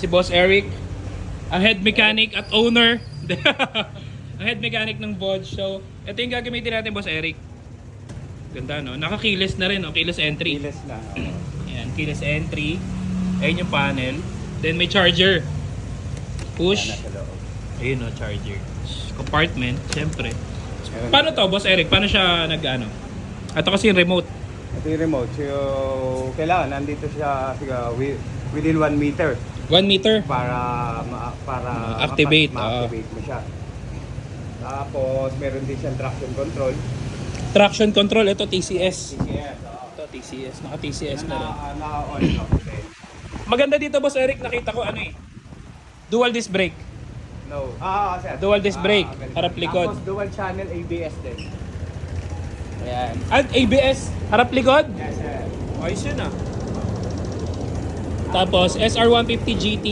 Si Boss Eric, ang head mechanic at owner. ang head mechanic ng Bod Show. Ito yung gagamitin natin, Boss Eric. Ganda, no? Naka-keyless na rin, no? Keyless entry. Keyless na. Ayan, keyless entry. Ayun yung panel. Then may charger. Push. Ayun, no? Charger. Compartment, syempre. Paano to, Boss Eric? Paano siya nag-ano? Ito kasi yung remote. Ito yung remote. So, kailangan nandito siya wi- within 1 meter 1 meter. para ma, para Activate, ma-activate mo siya. Tapos meron din siyang traction control. Traction control. Ito TCS. TCS. oo. Ito TCS. Naka-TCS na Na, rin. na, on and off din. Maganda dito, Boss Eric. Nakita ko ano eh. Dual disc brake. No. Ah, ah, sir. Dual disc Ah, brake, ganun. harap likod. Tapos dual channel ABS din. Ayan. At ABS. Harap likod. Yes, sir. Ayos yun ah. Tapos SR150 GT.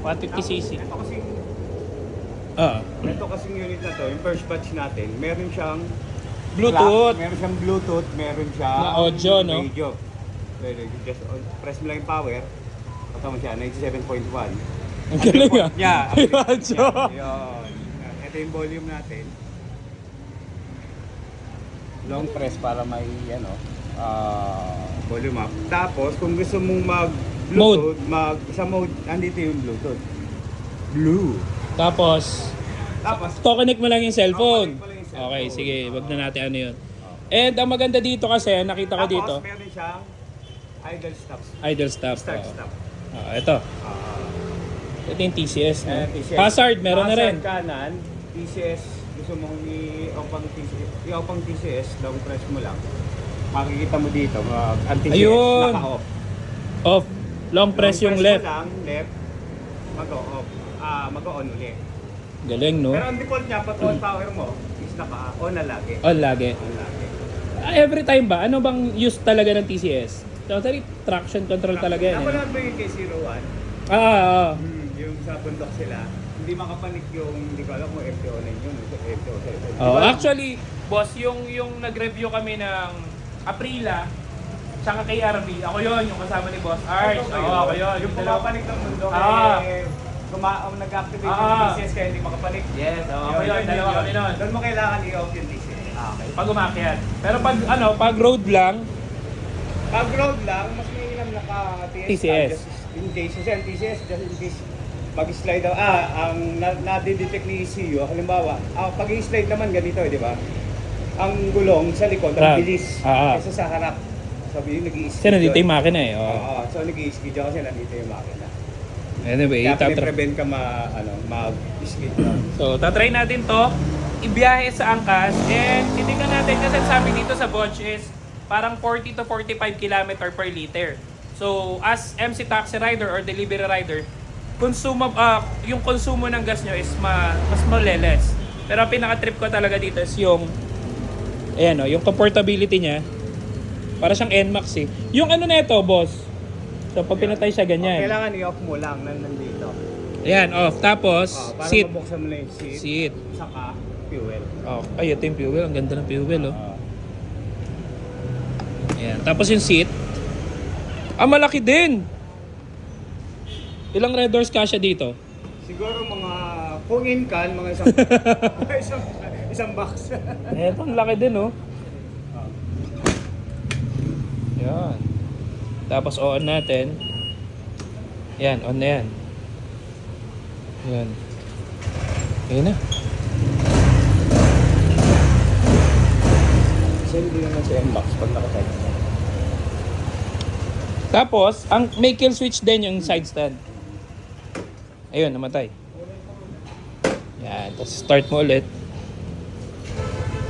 150cc. Ito kasi Ah. ito kasing unit na to, yung first batch natin, meron siyang Bluetooth. clock, meron siyang Bluetooth, meron siyang Na audio, no? radio. Pwede, just on, press mo lang yung power. Ito mo siya, 97.1. Ang galing ah. Yeah, May radyo. Yun. Ito yung volume natin. Long press para may ano, ah, volume up. Tapos kung gusto mong mag Bluetooth, mag sa mode andito yung Bluetooth. Blue. Tapos, Tapos to-connect mo lang yung cellphone. Oh, connect mo lang yung cellphone. Okay, sige. Wag na natin ano yun. And ang maganda dito kasi, nakita ko tapos dito, meron siyang idle stops. idle stop. Start stop. Ah, ito. Ah, Ito yung TCS. No? eh, TCS. Hazard, meron na rin. Kanan, TCS, gusto mong i-off ang TCS, i-off ang TCS, long press mo lang. Makikita mo dito, mag ang TCS, Ayun. naka-off. Off. Long press Long yung left. mo lang, left, mag-off. Ah, mag-on ulit. Galing, no? Pero ang default niya, pag on power mo, is naka-on na lagi. On lagi. On lagi. Ah, every time ba? Ano bang use talaga ng TCS? Totally traction control talaga yan. eh. Napanood mo yung K01? Ah, ah, ah. Hmm, yung sa bundok sila, hindi makapanik yung, hindi ko alam kung FTO na yun, FTO sa Oh, actually, boss, yung yung nag-review kami ng Aprila, tsaka kay RB, ako yon yung kasama ni Boss Arch. Oo, ako yun. Yung pumapanik ng mundo, Ah. eh, tuma- um, nag-activate Ah. yung TCS kaya hindi makapanik. Yes, oo, ako yun. Dalawa kami nun. Doon mo kailangan i-off yung TCS. Ah, okay. Pag umakyat. Pero pag ano, pag road lang, Pag road lang, mas mainam naka-TCS. TCS. Just in case, kasi ang TCS, just in case mag-slide daw, ah, ang na- nadidetect ni ECU, halimbawa, ah, pag i-slide naman ganito, eh, di ba? Ang gulong sa likod, Ah. ang bilis. Ah, ah. Kaysa sa harap. Sabi yung nag-i-skid. kasi nandito yun. yung makina eh. Oo, Oh. so nag-i-skid yun kasi nandito yung makina. Anyway, Kaya tatra- prevent ka ma, ano, mag-skid down. So, tatry natin to. Ibiyahe sa angkas. And titignan natin kasi sabi dito sa Bodge is parang 40 to 45 kilometer per liter. So, as MC taxi rider or delivery rider, konsumo, ah, yung konsumo ng gas nyo is ma, mas maleles. Pero ang pinaka-trip ko talaga dito is yung ayan o, yung comfortability niya. Para siyang NMAX eh. Yung ano na ito, boss? So, pag pinatay siya Oh, ganyan. kailangan i-off mo lang nan nandito. Ayan, off. Tapos, Oh, para seat. mabuksan mo na yung seat, Seat. saka fuel. Oh, ay, ito yung fuel. Ang ganda ng fuel, oh. Oo. Ayan. Tapos yung seat. Ah, malaki din. Ilang red doors kasya dito? siguro mga kung in can, mga isang isang, isang box. Eto, ang laki din, oh. Yan. Tapos on natin. Yan, on na yan. Yan. Ayun na. Kasi hindi naman sa box pag naka-type. Tapos, ang may kill switch din yung side stand. Ayun, namatay. Yan, tapos start mo ulit.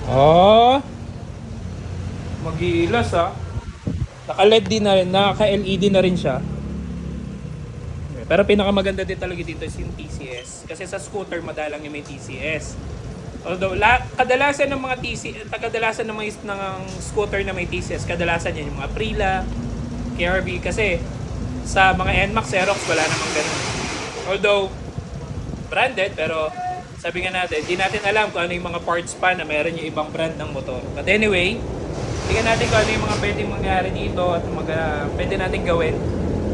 Oh! Mag-iilas ah. Naka-LED din na rin, naka-LED na rin siya. Pero pinakamaganda din talaga dito is yung TCS. Kasi sa scooter madalang yung may TCS. Although, la, kadalasan ng mga TCS, kadalasan ng mga ng scooter na may TCS, kadalasan yan yung mga Aprila, KRB kasi sa mga NMAX Xerox wala namang ganun. Although branded pero sabi nga natin, di natin alam kung ano yung mga parts pa na meron yung ibang brand ng motor. But anyway, tingnan natin kung ano yung mga pwedeng mangyari dito at mga pwede natin gawin.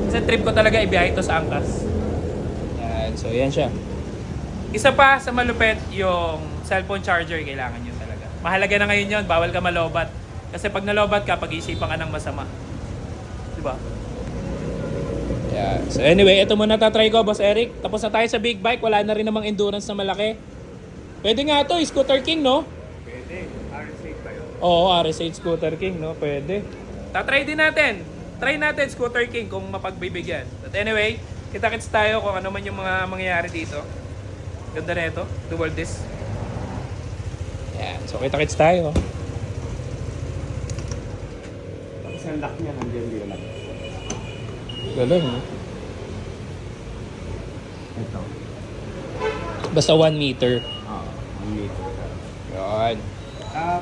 Kasi trip ko talaga ibiyahe ito sa Angkas. So, yan siya. Isa pa sa malupet, yung cellphone charger, kailangan yun talaga. Mahalaga na ngayon yun, bawal ka malobat. Kasi pag nalobat ka, pag-isipan ka ng masama. Di ba? Yeah. So anyway, ito muna tatry ko, Boss Eric. Tapos na tayo sa big bike, wala na rin namang endurance na malaki. Pwede nga to, Scooter King, no? Pwede. Oo, RS8 Scooter King, no? Pwede. Tatry din natin. Try natin Scooter King kung mapagbibigyan. But anyway, kita-kits tayo kung ano man yung mga mangyayari dito. Ganda na ito. Dual disc. Yan. So, kita-kits tayo. Tapos ang lock niya nandiyan din lang. Galing, no? Ito. Basta 1 meter. Ah, ang meter. Yan. Ah,